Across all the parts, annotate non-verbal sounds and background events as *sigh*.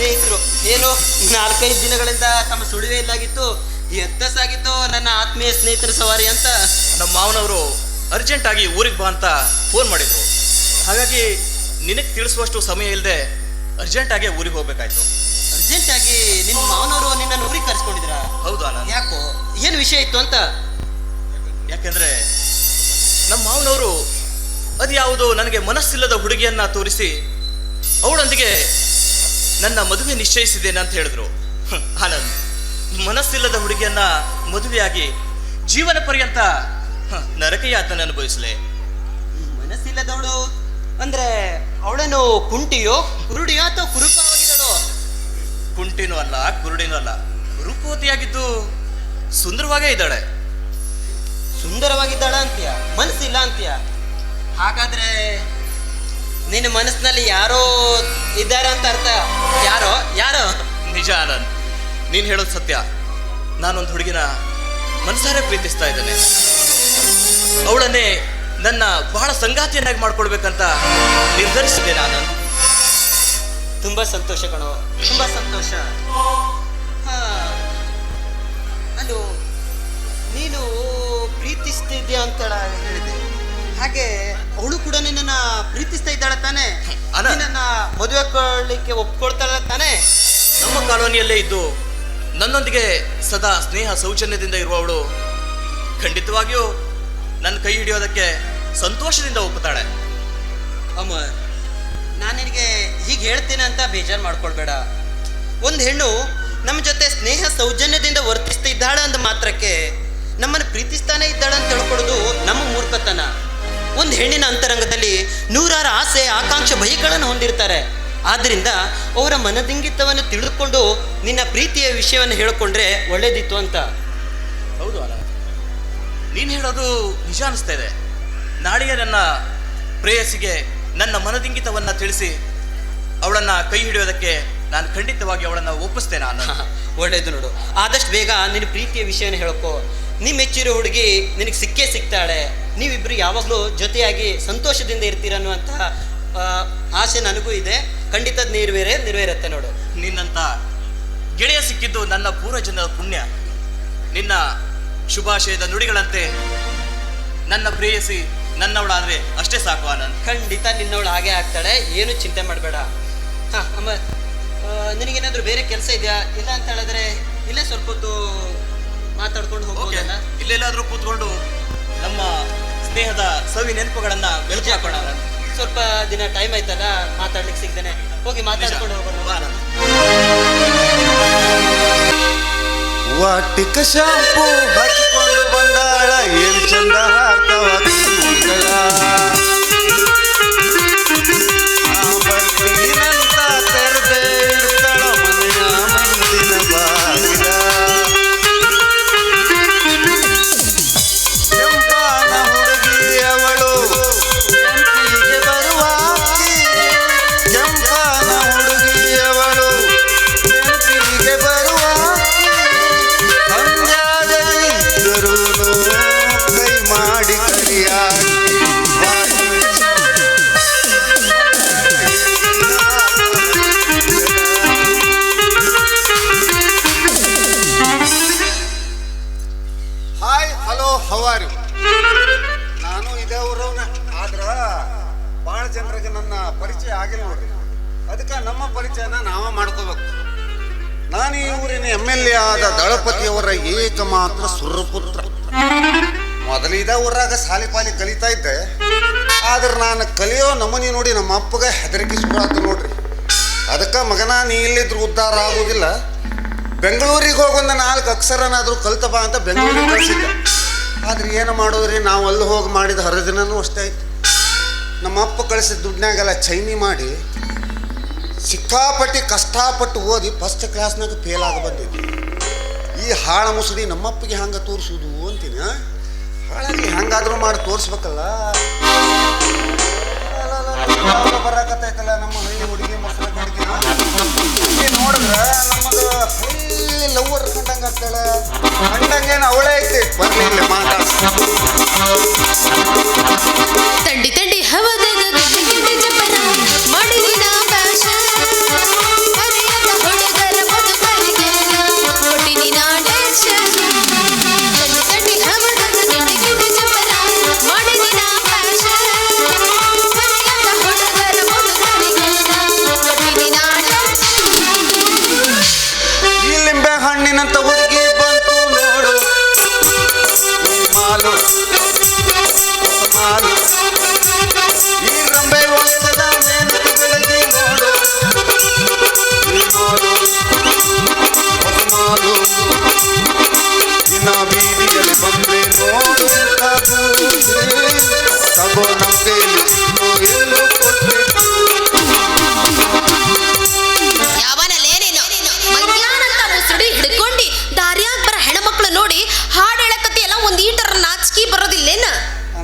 ಸ್ನೇಹಿತರು ಏನು ನಾಲ್ಕೈದು ದಿನಗಳಿಂದ ತಮ್ಮ ಸುಳಿವೆ ಇಲ್ಲಾಗಿತ್ತು ಎತ್ತಸಾಗಿತ್ತು ನನ್ನ ಆತ್ಮೀಯ ಸ್ನೇಹಿತರ ಸವಾರಿ ಅಂತ ನಮ್ಮ ಮಾವನವರು ಅರ್ಜೆಂಟ್ ಆಗಿ ಊರಿಗೆ ಬಾ ಅಂತ ಫೋನ್ ಮಾಡಿದ್ರು. ಹಾಗಾಗಿ ನಿನಗೆ ತಿಳಿಸುವಷ್ಟು ಸಮಯ ಇಲ್ಲದೆ ಅರ್ಜೆಂಟ್ ಆಗಿ ಊರಿಗೆ ಹೋಗ್ಬೇಕಾಯ್ತು. ಅರ್ಜೆಂಟ್ ಆಗಿ ನಿಮ್ಮ ಮಾವನವರು ನಿನ್ನ ಊರಿಗೆ ಕರ್ಸ್ಕೊಂಡಿದ್ರ ಹೌದು ಅಲ್ಲ ಯಾಕೋ ಏನು ವಿಷಯ ಇತ್ತು ಅಂತ? ಯಾಕೆಂದ್ರೆ ನಮ್ಮ ಮಾವನವರು ಅದ್ಯಾವುದೋ ನನಗೆ ಮನಸ್ಸಿಲ್ಲದ ಹುಡುಗಿಯನ್ನ ತೋರಿಸಿ ಅವಳೊಂದಿಗೆ ನನ್ನ ಮದುವೆ ನಿಶ್ಚಯಿಸಿದ್ದೇನೆ ಅಂತ ಹೇಳಿದ್ರು. ಆನಂದ್ ಮನಸ್ಸಿಲ್ಲದ ಹುಡುಗಿಯನ್ನ ಮದುವೆಯಾಗಿ ಜೀವನ ಪರ್ಯಂತ ನರಕಯಾತನ ನರಕ ಯಾತನೆ ಅನುಭವಿಸಲೆ. ಮನಸ್ಸಿಲ್ಲದವಳು ಅಂದ್ರೆ ಅವಳೇನು ಕುಂಟಿಯೋ ಕುರುಡಿಯೋ ಅಥವಾ ಕುರುಪಾವಾಗಿದ್ದಳು ಕುಂಟಿನೂ ಅಲ್ಲ ಕುರುಡಿನೂ ಅಲ್ಲ. ರೂಪವತಿಯಾಗಿದ್ದು ಸುಂದರವಾಗೇ ಇದ್ದಾಳೆ. ಸುಂದರವಾಗಿದ್ದಾಳ ಅಂತೀಯ ಮನಸ್ಸಿಲ್ಲ ಅಂತೀಯ? ಹಾಗಾದ್ರೆ ನಿನ್ನ ಮನಸ್ಸಿನಲ್ಲಿ ಯಾರೋ ಇದ್ದಾರೆ ಅಂತ ಅರ್ಥ. ಯಾರೋ? ಯಾರೋ? ನಿಜ ಆನಂದ್ ನೀನು ಹೇಳೋದು ಸತ್ಯ. ನಾನೊಂದು ಹುಡುಗಿನ ಮನಸಾರೆ ಪ್ರೀತಿಸ್ತಾ ಇದ್ದೇನೆ. ಅವಳನ್ನೇ ನನ್ನ ಬಹಳ ಸಂಗಾತಿಯನ್ನಾಗಿ ಮಾಡ್ಕೊಳ್ಬೇಕಂತ ನಿರ್ಧರಿಸಿದೆ ನಾನು. ತುಂಬ ಸಂತೋಷ ಕಣೋ ತುಂಬ ಸಂತೋಷ. ಹಾ. ಅಲ್ಲೋ ನೀನು ಪ್ರೀತಿಸ್ತಿದ್ಯಾ ಅಂತ ಹೇಳಿದೆ. ಹಾಗೆ ಅವಳು ಕೂಡ ನಿನ್ನ ಪ್ರೀತಿಸ್ತಾ ಇದ್ದಾಳೆ ತಾನೆ. ಅಲ್ಲ. ನನ್ನ ಮದುವೆ ಕೊಳ್ಳಿಕ್ಕೆ ಒಪ್ಕೊಳ್ತಾಳ ತಾನೆ. ನಮ್ಮ ಕಾಲೋನಿಯಲ್ಲೇ ಇದ್ದು ನನ್ನೊಂದಿಗೆ ಸದಾ ಸ್ನೇಹ ಸೌಜನ್ಯದಿಂದ ಇರುವವಳು ಖಂಡಿತವಾಗಿಯೂ ನನ್ನ ಕೈ ಹಿಡಿಯೋದಕ್ಕೆ ಸಂತೋಷದಿಂದ ಒಪ್ಪುತ್ತಾಳೆ. ಅಮ್ಮ ನಾನು ನಿನಗೆ ಹೀಗೆ ಹೇಳ್ತೇನೆ ಅಂತ ಬೇಜಾರು ಮಾಡ್ಕೊಳ್ಬೇಡ. ಒಂದು ಹೆಣ್ಣು ನಮ್ಮ ಜೊತೆ ಸ್ನೇಹ ಸೌಜನ್ಯದಿಂದ ವರ್ತಿಸ್ತಾ ಇದ್ದಾಳೆ ಅಂದ ಮಾತ್ರಕ್ಕೆ ನಮ್ಮನ್ನು ಪ್ರೀತಿಸ್ತಾನೆ ಇದ್ದಾಳೆ ಅಂತ ತಿಳ್ಕೊಳ್ಳೋದು ನಮ್ಮ ಮೂರ್ಖತನ. ಒಂದು ಹೆಣ್ಣಿನ ಅಂತರಂಗದಲ್ಲಿ ನೂರಾರು ಆಸೆ ಆಕಾಂಕ್ಷೆ ಭಯಗಳನ್ನು ಹೊಂದಿರ್ತಾರೆ. ಆದ್ದರಿಂದ ಅವರ ಮನದಿಂಗಿತವನ್ನು ತಿಳಿದುಕೊಂಡು ನಿನ್ನ ಪ್ರೀತಿಯ ವಿಷಯವನ್ನು ಹೇಳಿಕೊಂಡ್ರೆ ಒಳ್ಳೇದಿತ್ತು ಅಂತ. ಹೌದು ಅಲ್ಲ. ನೀನು ಹೇಳೋದು ನಿಜ ಅನಿಸ್ತಾ ಇದೆ. ನಾಳೆಯೇ ನನ್ನ ಪ್ರೇಯಸಿಗೆ ನನ್ನ ಮನದಿಂಗಿತವನ್ನು ತಿಳಿಸಿ ಅವಳನ್ನು ಕೈ ಹಿಡಿಯೋದಕ್ಕೆ ನಾನು ಖಂಡಿತವಾಗಿ ಅವಳನ್ನು ಒಪ್ಪಿಸ್ತೇನೆ ನಾನು. ಒಳ್ಳೆಯದು ನೋಡು. ಆದಷ್ಟು ಬೇಗ ನಿನ್ನ ಪ್ರೀತಿಯ ವಿಷಯನ ಹೇಳ್ಕೊ. ನಿಮ್ಮ ಮೆಚ್ಚಿರೋ ಹುಡುಗಿ ನಿನಗೆ ಸಿಕ್ಕೇ ಸಿಗ್ತಾಳೆ. ನೀವಿಬ್ರು ಯಾವಾಗಲೂ ಜೊತೆಯಾಗಿ ಸಂತೋಷದಿಂದ ಇರ್ತೀರ ಅನ್ನುವಂತಹ ಆಸೆ ನನಗೂ ಇದೆ. ಖಂಡಿತ ನಿರ್ವೇರೆ ನೆರವೇರುತ್ತೆ ನೋಡು. ನಿನ್ನಂತ ಗೆಳೆಯ ಸಿಕ್ಕಿದ್ದು ನನ್ನ ಪೂರ್ವಜನರ ಪುಣ್ಯ. ನಿನ್ನ ಶುಭಾಶಯದ ನುಡಿಗಳಂತೆ ನನ್ನ ಪ್ರೇಯಸಿ ನನ್ನವಳಾದ್ರೆ ಅಷ್ಟೇ ಸಾಕು ಆನಂದ್. ಖಂಡಿತ ನಿನ್ನವಳು ಹಾಗೆ ಆಗ್ತಾಳೆ ಏನು ಚಿಂತೆ ಮಾಡಬೇಡ. ಹಾಂ ಅಮ್ಮ ನಿನಗೇನಾದರೂ ಬೇರೆ ಕೆಲಸ ಇದೆಯಾ? ಇಲ್ಲ ಅಂತ ಹೇಳಿದ್ರೆ ಇಲ್ಲೇ ಸ್ವಲ್ಪ ಹೊತ್ತು ಮಾತಾಡ್ಕೊಂಡು ಹೋಗೋಣ ಇಲ್ಲೆಲ್ಲಾದ್ರೂ ಕೂತ್ಕೊಂಡು ನಮ್ಮ ಸ್ನೇಹದ ಸವಿ ನೆನಪುಗಳನ್ನ ಬೆಳಕು ಹಾಕೋಣ ಸ್ವಲ್ಪ ದಿನ ಟೈಮ್ ಆಯ್ತಲ್ಲ ಮಾತಾಡ್ಲಿಕ್ಕೆ ಸಿಗ್ದೇನೆ ಹೋಗಿ. ಮಾತಾಡ್ಕೊಂಡು ಹೋಗೋಣ. ವಾಟಿಕ ಶಾಂಪು ಹಚ್ಕೊಂಡು ಬಂದಾಳ ಏನ್ ಚಂದ ಹಾರ್ತವ ಏಕಮಾತ್ರ ಸುರಪುತ್ರ. ಮೊದಲಿದ ಊರಾಗ ಸಾಲಿ ಪಾಲಿ ಕಲಿತಾ ಇದ್ದೆ. ಆದ್ರೆ ನಾನು ಕಲಿಯೋ ನಮನಿ ನೋಡಿ ನಮ್ಮ ಅಪ್ಪಗೆ ಹೆದರಿಕಿಸ್ಕೊಳತ್ತ ನೋಡ್ರಿ. ಅದಕ್ಕೆ ಮಗನ ನೀ ಇಲ್ಲಿದ್ರು ಉದ್ಧಾರ ಆಗೋದಿಲ್ಲ. ಬೆಂಗಳೂರಿಗೆ ಹೋಗೊಂದು ನಾಲ್ಕು ಅಕ್ಷರನಾದರೂ ಕಲ್ತಪ್ಪ ಅಂತ ಬೆಂಗಳೂರಿಗೆ ಕಳಿಸಿದ್ದೆ. ಆದ್ರೆ ಏನು ಮಾಡೋದ್ರಿ, ನಾವು ಅಲ್ಲಿ ಹೋಗಿ ಮಾಡಿದ ಹರಿದಿನೂ ಅಷ್ಟೇ ಆಯ್ತು. ನಮ್ಮ ಅಪ್ಪ ಕಳಿಸಿದ ದುಡ್ನ್ಯಾಗೆಲ್ಲ ಚೈನಿ ಮಾಡಿ ಸಿಕ್ಕಾಪಟ್ಟಿ ಕಷ್ಟಪಟ್ಟು ಓದಿ ಫಸ್ಟ್ ಕ್ಲಾಸ್ನಾಗ ಫೇಲ್ ಆಗಿ ಬಂದಿದ್ದೆ. ಈ ಹಾಳ ಮುಸುಡಿ ನಮ್ಮಪ್ಪಗೆ ಹಂಗೆ ತೋರಿಸುವುದು ಅಂತೀನಿ? ಹಾಳಾಗಿ ಹಂಗಾದ್ರೂ ಮಾಡಿ ತೋರಿಸ್ಬೇಕಲ್ಲ? ಬರಾಕತ್ತೈತಲ್ಲ ನಮ್ಮ ಹಳ್ಳಿ ಹುಡುಗಿ ಮಕ್ಕಳ ಹುಡುಗಿ ನೋಡಿದ್ರೆ ನಮಗ ಫುಲ್ ಲವ್ವರ್ ಕಂಡಂಗೆ ಆಗ್ತಾಳೆ ಕಂಡಂಗೇನು ಅವಳೇ ಐತಿ? ಬರ್ಲಿ ಇಲ್ಲಿ ಮಾತಾಡ. ತಂಡಿ ತಂಡಿ ಹವದಾಗ ಗಟ್ಟಿ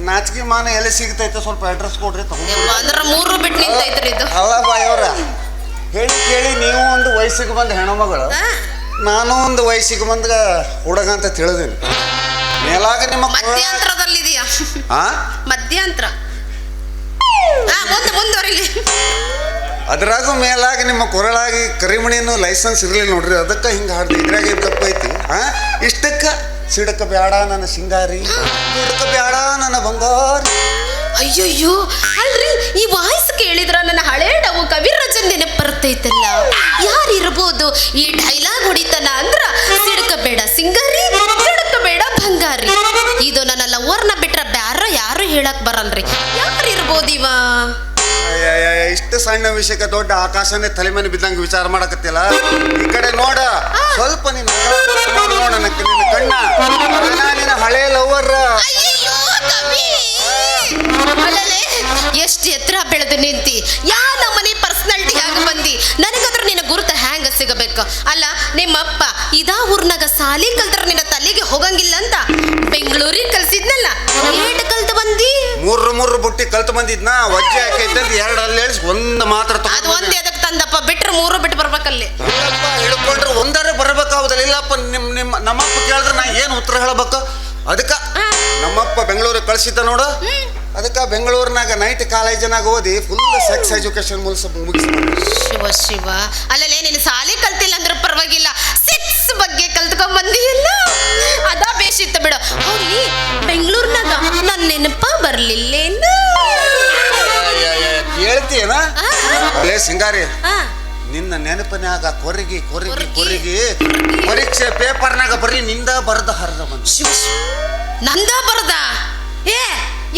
ನಾಚಿಕೆ ಮಾನ ಎಲ್ಲಿ ಸಿಗ್ತೈತೆ? ಸ್ವಲ್ಪ ಅಡ್ರೆಸ್ ಕೊಡ್ರಿ ಅಂದ್ರ ಮೂರು ಬಿಟ್ಟು ನಿಂತೈತ್ರಿ ಇದು. ಅಲ್ಲ ಹೇಳಿ ಕೇಳಿ ನೀವು ಒಂದು ವಯಸ್ಸಿಗೆ ಬಂದ ಹೆಣ್ಮಗಳು ನಾನು ಒಂದು ವಯಸ್ಸಿಗೆ ಬಂದ ಹುಡುಗ ಅಂತ ತಿಳಿದೀನಿ. ಮೇಲಾಗ ನಿಮ್ಮ ಆ? ಮಧ್ಯಂತರ. ಮುಂದುವರಿಲಿ. ಅದ್ರಾಗೂ ಮೇಲಾಗ ನಿಮ್ಮ ಕೊರಳಾಗಿ ಕರಿಮಣಿನೂ ಲೈಸೆನ್ಸ್ ಇರಲಿಲ್ಲ ನೋಡ್ರಿ ಅದಕ್ಕೆ ಹಿಂಗೆ ಹಾಡ್ದು ಇದ್ರಾಗ ತಪ್ಪೈತಿ ಆ? ಇಷ್ಟಕ್ಕೆ ಸಿಡಕ ಬ್ಯಾಡ ನನ್ನ ಸಿಂಗಾರಿ ಸಿಡಕ ಬ್ಯಾಡ ನನ್ನ ಬಂಗಾರಿ. ಅಯ್ಯಯ್ಯೋ ಅಲ್ರಿ ಈ ವಾಯ್ಸ್ ಕೇಳಿದ್ರ ನನ್ನ ಹಳೆ ಡವು ಕವಿರಾಜನ್ ನೆನಪು ಬರ್ತೈತಲ್ಲ. ಯಾರಿರ್ಬೋದು? ಈ ಡೈಲಾಗ್ ಸಣ್ಣ ವಿಷಯಕ್ಕೆ ದೊಡ್ಡ ಆಕಾಶನೇ ತಲೆ ಮೇಲೆ ಬಿದ್ದಂಗೆ ವಿಚಾರ ಮಾಡಕತ್ತಿಲ್ಲ ಈ ಕಡೆ ನೋಡ, ಸ್ವಲ್ಪ ನಿನ್ನ ನೋಡ ನಿನ್ನ ಕಣ್ಣ. ಹಳೆ ಲವರ್ ಎಷ್ಟು ಎತ್ತರ ಬೆಳೆದು ನಿಂತಿ. ಯಾ ನಮ್ಮನೆ ಪರ್ಸನಾಲಿಟಿ ಹ್ಯಾಂಗ ಬಂದಿ? ನನಗಂದ್ರ ನಿನ್ನ ಗುರುತ ಹ್ಯಾಂಗ ಸಿಗಬೇಕು? ಅಲ್ಲ, ನಿಮ್ಮಪ್ಪ ಇದಾ ಊರ್ನಾಗ ಸಾಲಿ ಕಲ್ತರ ನಿನ್ನ ತಲೆಗೆ ಹೋಗಂಗಿಲ್ಲ ಅಂತ ಬೆಂಗಳೂರಿಗೆ ಕಲ್ಸಿದ್ನಲ್ಲ ಮೂರು ಮೂರು ಬುಟ್ಟಿ ಕಲ್ತು ಬಂದಿದ್ನ ವಜ್ಜೆ ಹಾಕೈತೆ ಅಂತ ಎರಡು ಅಲ್ಲಿ ಹೇಳಿಸ್ ಒಂದು ಮಾತ್ರ ಅದು ಒಂದ್ ಎದಕ್ ತಂದಪ್ಪ ಬಿಟ್ರೆ ಮೂರು ಬಿಟ್ಟು ಬರ್ಬೇಕಲ್ಲಿ. ಇಲ್ಲಪ್ಪ ಹಿಡ್ಕೊಂಡ್ರೆ ಒಂದರ ಬರಬೇಕಾവുದಿಲ್ಲ ಇಲ್ಲಪ್ಪ ನಿಮ್ಮ ನಿಮ್ಮ ನಮ್ಮಪ್ಪ ಕೇಳಿದ್ರೆ ನಾ ಏನು ಉತ್ತರ ಹೇಳಬೇಕು? ಅದಕ್ಕ ನಮ್ಮಪ್ಪ ಬೆಂಗಳೂರಿಗೆ ಕಳ್ಸಿದ್ದ ನೋಡು. ಅದಕ್ಕೆ ಬೆಂಗಳೂರಿನಾಗ ನೈಟ್ ಕಾಲೇಜಿನಾಗ ಓದಿ ಫುಲ್ ಸೆಕ್ಸ್ ಎಜುಕೇಶನ್ ಮೂಲಸ ಮುಗಿಸಿ ಶಿವ ಶಿವ. ಅಲ್ಲಲೇ ನೀನು ಸಾಲಿ ಕಲ್ತಿಲ್ಲ ಅಂದ್ರೆ ಪರವಾಗಿಲ್ಲ. ಸಿಕ್ಸ್ ಬಗ್ಗೆ ಕಲ್ತ್ಕೊಂಡ್ ಬಂದಿಯಲ್ಲ? ಬೇಸಿತ್ತು ಬಿಡು. ಹೋಗ್ಲಿ ಬೆಂಗಳೂರಿನಾಗ ನನ್ನ ನೆನಪ ಬರ್ಲಿಲ್ಲೇನು? ಆ, ಅಲ್ಲೇ ಸಿಂಗಾರಿ ಆ, ನಿನ್ನ ನೆನಪಿನಾಗ ಕೊರಗಿ ಕೊರಗಿ ಕೊರಗಿ, ಪರೀಕ್ಷೆ ಪೇಪರ್ನಾಗ ಬರ್ರಿ ನಿಂದ ಬರದ ಹರಿದ ಶಿವ. ನಂದ ಬರದ? ಏ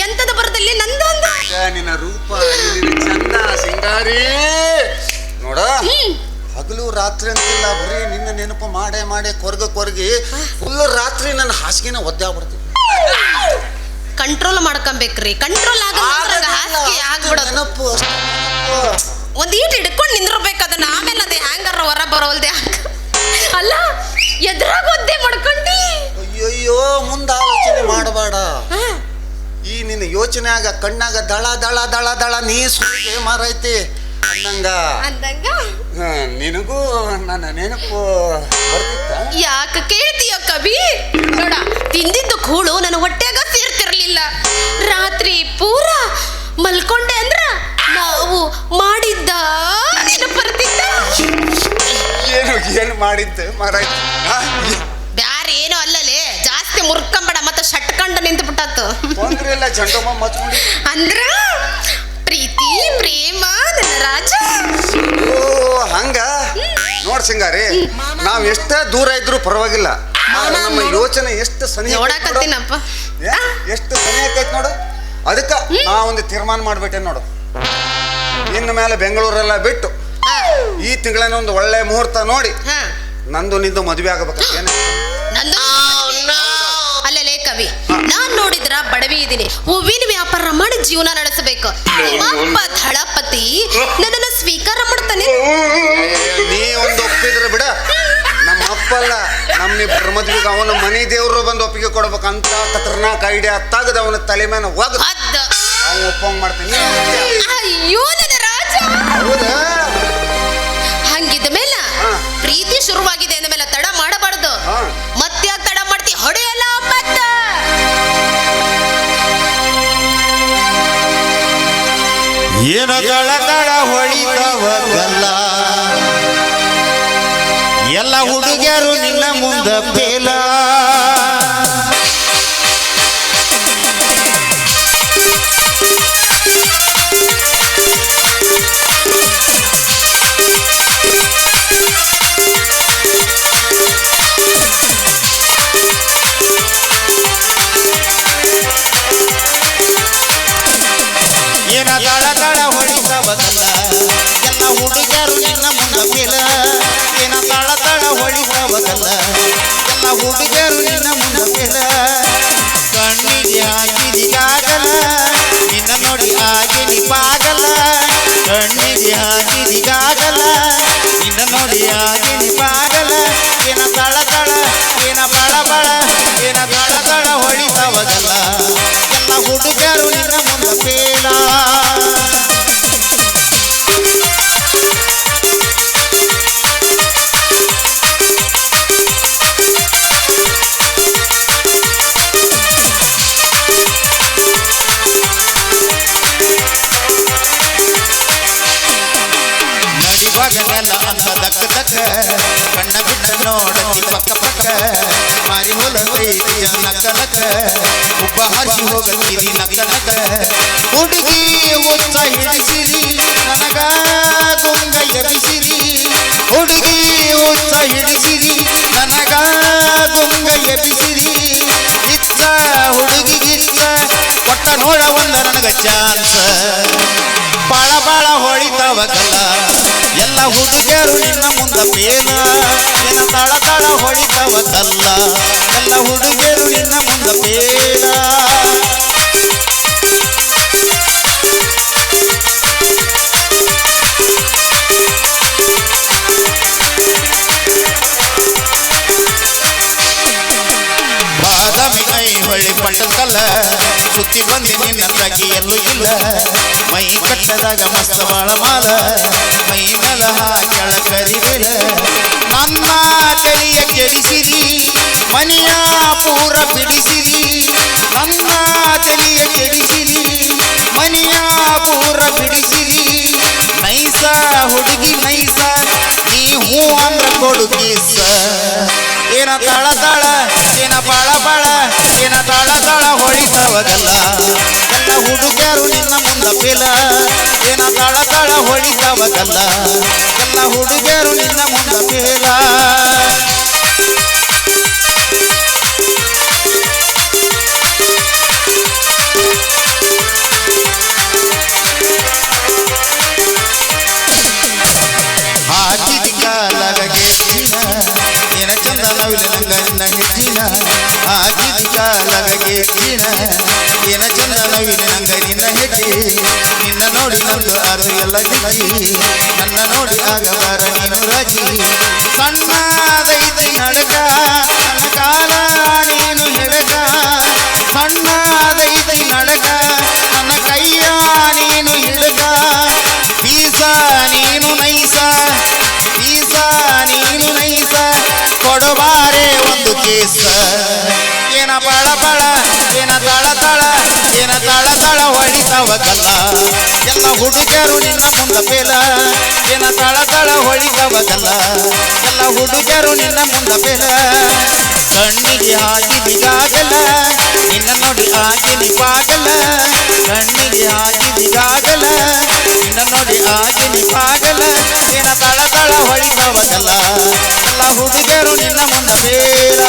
ಎಂತದ ಬರದಲ್ಲಿ ನಂದ ಅಂದ? ನಿನ್ನ ರೂಪ ನಿನ್ನ ಚಂದ ಸಿಂಗಾರಿ. ನೋಡ. ಹಗಲು ರಾತ್ರಿ ಅಂತಿಲ್ಲ ಬರೀ ನಿನ್ನ ನೆನಪು ಮಾಡೇ ಮಾಡೇ ಕೊರಗ ಕೊರಗಿ ಫುಲ್ ರಾತ್ರಿ ನನ್ನ ಹಾಸಿಗೆನ ಒದ್ದಾಗ್ಬಿಡ್ತೀನಿ ಕಂಟ್ರೋಲ್ ಮಾಡ್ಕೊಬೇಕ್ರಿ. ಕಂಟ್ರೋಲ್ ನೆನಪು. ಒಂದ್ ಈಟ್ ಹಿಡ್ಕೊಂಡು ನಿಂದಿರ್ಬೇಕು ಅದನ್ನ. ಆಮೇಲೆ ಅದೇ ಹ್ಯಾಂಗಾರ ಹೊರ ಬರೋಲ್ದೆ ಅಲ್ಲ ಎದ್ರಾಗ ಒದ್ದೆ ಮಾಡ್ಕೊಂಡಿ? ಅಯ್ಯಯ್ಯೋ ಮುಂದೆ ಆಲೋಚನೆ ಮಾಡಬೇಡ ಈ ನಿನ್ನ ಯೋಚನೆ ಆಗ ಕಣ್ಣಾಗ ದಳ ದಳ ದಳ ದಳ ನೀ ಸುಳಿಗೆ ಮಾರೈತಿ ಅಂದಂಗ. ಅಂದಂಗ? ನಿನಗೂ ನನ್ನ ನೆನಪು ಬರ್ತಿತ್ತ? ಯಾಕ ಕೇಳ್ತೀಯ ಕವಿ? ನೋಡ ತಿಂದಿದ್ದು ಕೂಳು ನನ್ನ ಹೊಟ್ಟೆಗ ಸೇರ್ತಿರ್ಲಿಲ್ಲ. ರಾತ್ರಿ ಪೂರ ಮಲ್ಕೊಂಡೆ ಅಂದ್ರ ನಾವು ಮಾಡಿದ್ದ ಬರ್ತಿದ್ದ ಏನು ಏನು ಮಾಡಿದ್ದೆ? ಮಾರಾಯ ಬ್ಯಾರ ಏನೋ ಅಲ್ಲಲೇ ಜಾಸ್ತಿ ಮುರ್ಕಂಬೇಡ ಮತ್ತೆ ಶಟ್ಕಂಡು ನಿಂತು ಬಿಟ್ಟತ್ತು ತೊಂದ್ರೆ ಇಲ್ಲ ಜಂಡಮ್ಮ ಮಚ್ಕೊಂಡು ಅಂದ್ರ ಪ್ರೀತಿ ಪ್ರೇಮ ನನ್ನ ರಾಜ ಓ ಹಂಗ? ನೋಡ್ ಸಿಂಗಾರಿ ನಾವ್ ಎಷ್ಟೇ ದೂರ ಇದ್ರು ಪರವಾಗಿಲ್ಲ. ಆದ್ರೆ ನಮ್ಮ ಯೋಚನೆ ಎಷ್ಟು ಸನಿ ನೋಡಕತ್ತೀನಪ್ಪ ಎಷ್ಟು ಸನಿ ಆಕೈತಿ ನೋಡು. ಅದಕ್ಕ ನಾ ಒಂದು ತೀರ್ಮಾನ ಮಾಡ್ಬಿಟ್ಟೆ ನೋಡು. ಇನ್ನು ಮೇಲೆ ಬೆಂಗಳೂರೆಲ್ಲ ಬಿಟ್ಟು ಈ ತಿಂಗಳನ್ನ ಒಂದು ಒಳ್ಳೆ ಮುಹೂರ್ತ ನೋಡಿ ನಂದು ನಿಂದು ಮದುವೆ ಆಗಬೇಕು. ಏನು? ನಂದು? ನೋಡಿದ್ರ ಬಡವಿ ಇದೀನಿ ಹೂವಿನ ವ್ಯಾಪಾರ ಮಾಡಿ ಜೀವನ ನಡೆಸಬೇಕು. ಅಪ್ಪ ದಳಪತಿ ನನ್ನನ್ನ ಸ್ವೀಕಾರ ಮಾಡ್ತಾನೆ. ನೀ ಒಂದು ಒಪ್ಪಿದ್ರ ಬಿಡ. ನಮ್ಮ ಅಪ್ಪಲ್ಲ ನಮ್ಮಿಬ್ಬರ ಮದುವೆಗೆ ಅವನ ಮನೆ ದೇವರು ಬಂದು ಒಪ್ಪಿಗೆ ಕೊಡ್ಬೇಕಂತ ಖತರ್ನಾಕ್ ಐಡಿಯಾ ತಗದ ಅವನ ತಲೆ ಮೇಲೆ ಒಗದು. ಅದ್ದ. ಅವ್ನು ಒಪ್ಪಂಗ್ ಮಾಡ್ತೀನಿ. ಅಯ್ಯೋ ನನ್ನ ರಾಜ. ಹೌದಾ? ಹಂಗಿದ ಮೇಲೆ ಪ್ರೀತಿ ಶುರುವಾಗಿದೆ ಅಂದ ಮೇಲೆ ತಡ ಏನ ದಳ ದಳ ಹೊಳಿತವಲ್ಲ ಎಲ್ಲ ಹುಡುಗಿಯರು ನಿನ್ನ ಮುಂದ ಪೇಲ. ಹುಡುಗರು ನಿನ್ನ ಮುಂದ ಕಣ್ಣಿಗೆ ಹಾಕಿದಿಗಾಗಲ ನಿನ್ನ ನೋಡಿ ಆಗಿನಿ ಪಾಗಲ ಕಣ್ಣಿಗೆ ನಿನ್ನ ನೋಡಿ ಆಗಿನಿ ಪಾಗಲ ಏನ ನಡಿಬಾಗನೆಲ್ಲ ಅಂತ ದಕ್ಕ ದಕ್ಕ ಕಣ್ಣ ಬಿಟ್ಟ ನೋಡತಿ ಪಕ್ಕ ಪಕ್ಕ ಮಾರಿ ಹೊಲದೈತಿ ನಕ್ಕ ನಕ್ಕ ಉಬ್ಬ ಹರಿಸಿ ಹೋಗತ್ತೀರಿ ನಕ್ಕ ನಕ್ಕ ಹುಡುಗಿ ಉಚ್ಚ ಹಿಡಿಸಿರಿ ನನಗ ಗುಂಗ ಎಬಿಸಿರಿ ಹುಡುಗಿ ಉಚ್ಚ ಹಿಡಿಸಿರಿ ನನಗ ಗುಂಗ ಎಬಿಸಿರಿ ಇಚ್ಚ ಹುಡುಗಿಗಿಚ್ಚ ಕೊಟ್ಟ ನೋಡ ಒಂದ ನನಗ ಚಾನ್ಸ್ ಬಾಳ ಬಾಳ ಹೊಳಿತಾವಗಲ್ಲ ಎಲ್ಲ ಹುಡುಗರು ನಿನ್ನ ಮುಂದ ಬೇಲ ನಿನ್ನ ತಳ ತಳ ಹೊಳಿತಾವಗಲ್ಲ ಎಲ್ಲ ಹುಡುಗರು ನಿನ್ನ ಮುಂದ ಬೇಲ ಹೊಳ್ಳಿ ಪಟ್ಟದಲ್ಲ ಸುತ್ತಿ ಬಂದಿ ನಿನ್ನ ತಗಿ ಎಲ್ಲೂ ಇಲ್ಲ. ಮೈ ಕಟ್ಟದಾಗ ಮಸ್ತ ಬಾಳ ಮಾಲ ಮೈ ಮೇಲ ಕೆಳ ಕರಿಬೇಲ ನನ್ನ ಕೈಯ ಕೆಡಿಸಿರಿ ಮನೆಯ ಪೂರ ಬಿಡಿಸಿರಿ. ನನ್ನ ತಲೆಯ ಕೆಡಿಸಿರಿ ಮನೆಯ ಪೂರ ಬಿಡಿಸಿರಿ. ನೈಸ ಹುಡುಗಿ ನೈಸ. ನೀ ಹೂ ಅಂದ್ರ ಕೊಡು ಕೀಸ. ಏನ ತಾಳ ತಾಳ, ಏನ ಬಾಳ ಬಾಳ ಏನ ತಾಳ ತಾಳ ಹೊಳಿತಾವಗಲ್ಲ ಎಲ್ಲ ಹುಡುಗರು ನಿನ್ನ ಮುಂದ ಪಿಲ ಏನ ತಾಳ ತಾಳ ಹೊಳಿತಾವಗಲ್ಲ ಎಲ್ಲ ಹುಡುಗರು ನಿನ್ನ ಮುಂದ ಪಿಲ ಕಾಲಾಗ ಗೆಜ್ಜಿನ ಏನ ಚಂದ ನವಿಲ ನಂಗ ನಿನ್ನ ಹೆಜ್ಜಿ ನಿನ್ನ ನೋಡಿ ನಂದು ಅದು ಎಲ್ಲ ಗೆಜ್ಜಿ ನನ್ನ ನೋಡಿ ಆಗಬಾರ ನೀನು ರಜಿ ಸಣ್ಣದೈತಿ ನಡಕ ನನ್ನ ಕಾಲ ನೀನು ಹಿಡಕ ಸಣ್ಣದೈತಿ ನಡಕ ನನ್ನ ಕೈಯ ನೀನು ಹಿಡಕ ಬೀಸ ನೀನು ನೈಸ ಬೀಸ ನೀನು ನೈಸ ಕೊಡಬಾರೆ ಒಂದು ಕೇಸ ಏನ ಬಳ ಬಳ ಏನ ತಳ ತಳ, ಏನ ತಳ ತಳ ಹೊಡಿತಾವಗಲ್ಲ ಎಲ್ಲ ಹುಡುಗರು ನಿನ್ನ ಮುಂದ ಬೇಲ ಏನ ತಳ ತಳ ಹೊಡಿತಾವಗಲ್ಲ ಎಲ್ಲ ಹುಡುಗರು ನಿನ್ನ ಮುಂದ ಬೇಲ ಕಣ್ಣಿಗೆ ಹಾಕಿದಿಗಾಗಲ್ಲ, ನಿನ್ನ ನೋಡಿ ಹಾಕಿನಿ ಪಾಗಲ್ಲ ಕಣ್ಣಿಗೆ ಹಾಕಿದಿಗಾಗಲ್ಲ, ನಿನ್ನ ನೋಡಿ ಹಾಕಿನಿ ಪಾಗಲ್ಲ ಏನ ತಳ ತಳ ಹೊಡಿತಾವಗಲ್ಲ ಎಲ್ಲ ಹುಡುಗರು ನಿನ್ನ ಮುಂದ ಬೇಲ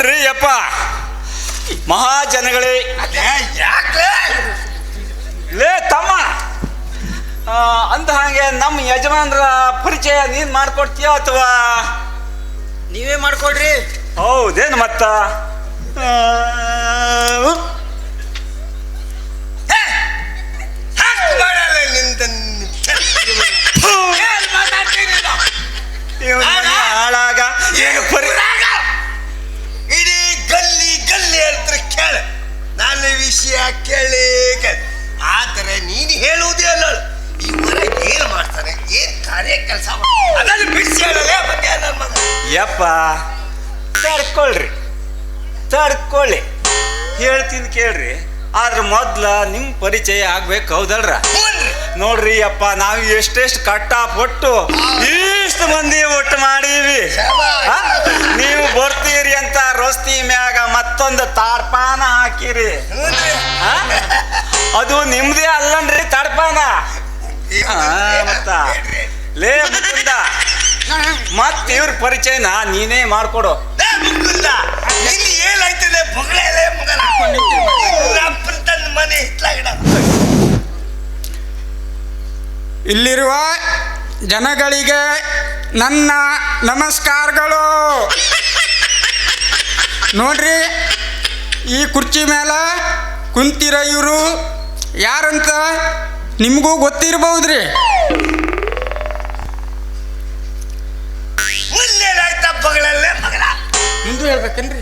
ನೋಡ್ರಿ ಯಪ್ಪ. ಮಹಾಜನಗಳೇ. ಯಾಕೆ ಲೇ ತಮ್ಮ. ಅಂತ ಅಂದ ಹಾಗೆ ನಮ್ಮ ಯಜಮಾನ್ರ ಪರಿಚಯ ನೀನ್ ಮಾಡ್ಕೊಡ್ತೀಯ ಅಥವಾ? ನೀವೇ ಮಾಡ್ಕೊಡ್ರಿ. ಹೌದೇನು ಮತ್ತ? ಹಾಳಾಗ. ಏನು ಪರಿ ಕೇಳ. ನನ್ನ ವಿಷಯ ಕೇಳಿ ಕೇಳ್. ಆದರೆ ನೀನು ಹೇಳುವುದೇ ಅಲ್ಲ ಇವರ ಏನು ಮಾಡ್ತಾರೆ? ಏನು ಕಾರ್ಯ ಕೆಲಸ ಅದನ್ನು ಬಿಡಿಸಿ ಹೇಳಲೇ ಬಂದೆ ನನ್ನ ಮಗ. ಯಪ್ಪ ತಡ್ಕೊಳ್ರಿ. ತಡ್ಕೊಳ್ಳಿ. ಹೇಳ್ತೀನಿ ಕೇಳ್ರಿ. ಆದ್ರೆ ಮೊದ್ಲ ನಿಮ್ ಪರಿಚಯ ಆಗ್ಬೇಕು ಹೌದಲ್ರ. ನೋಡ್ರಿ ಅಪ್ಪ ನಾವು ಎಷ್ಟೆಷ್ಟು ಕಟ್ಟ ಪಟ್ಟು ಇಷ್ಟು ಮಂದಿ ಒಟ್ಟು ಮಾಡೀವಿ. ಮತ್ತೊಂದು ತಾಡ್ಪಾನ ಹಾಕಿರಿ. ಅದು ನಿಮ್ದೇ ಅಲ್ಲನ್ರಿ ತಾಡ್ಪಾನ? ಆ, ಮತ್ತ. ಲೇ ಮುಕುಂದ ಮತ್ ಇವ್ರ ಪರಿಚಯನ ನೀನೇ ಮಾಡ್ಕೊಡು. ಲೇ ಮುಕುಂದ, ಇಲ್ಲಿ ಏನಾಯ್ತದೆ ಬೊಗಳೆಲೆ ಮಗನ ಅಪ್ಪನ ತನ್ನ ಮನೆ ಹಿತ್ಲಾಗಿಡ ಇಲ್ಲಿರುವ ಜನಗಳಿಗೆ ನನ್ನ ನಮಸ್ಕಾರಗಳು. *laughs* ನೋಡ್ರಿ ಈ ಕುರ್ಚಿ ಮೇಲೆ ಕುಂತಿರ ಇವರು ಯಾರಂತ ನಿಮಗೂ ಗೊತ್ತಿರ್ಬಹುದ್ರಿ ಮುಂದೆ ಹೇಳ್ಬೇಕನ್ರಿ?